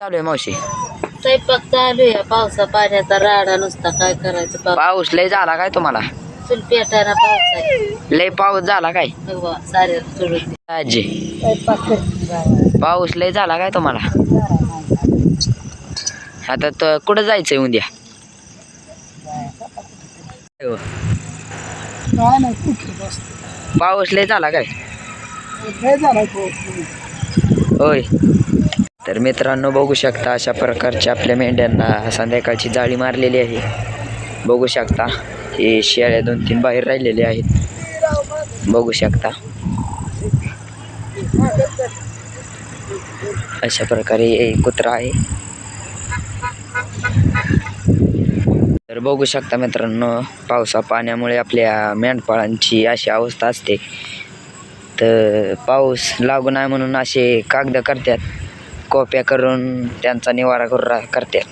चालू आहे मावशी. स्वयंपाक चालू आहे. पावसा पाण्याचा राडा नुसता काय करायचं पाऊस पाऊस लय झाला काय तुम्हाला? चुल आहे लय पाऊस झाला काय? सारे सोडून. आजी. स्वयंपाक करते पाऊस लय झाला काय तुम्हाला? आता तर कुठं जायचंय उद्या? हो. काय नाही कुठे बसतो? पाऊस लय झाला काय? काय झाला होय. तर मित्रांनो बघू शकता अशा प्रकारच्या आपल्या मेंढ्यांना संध्याकाळची जाळी मारलेली आहे. बघू शकता हे शेळ्या दोन तीन बाहेर राहिलेले आहेत. बघू शकता. अशा प्रकारे एक कुत्रा आहे. तर बघू शकता मित्रांनो पावसा पाण्यामुळे आपल्या मेंढपाळांची अशी अवस्था असते. तर पाऊस लागू नाही म्हणून असे कागद करतात. कोप्या करून त्यांचा निवारा करू रा करतात.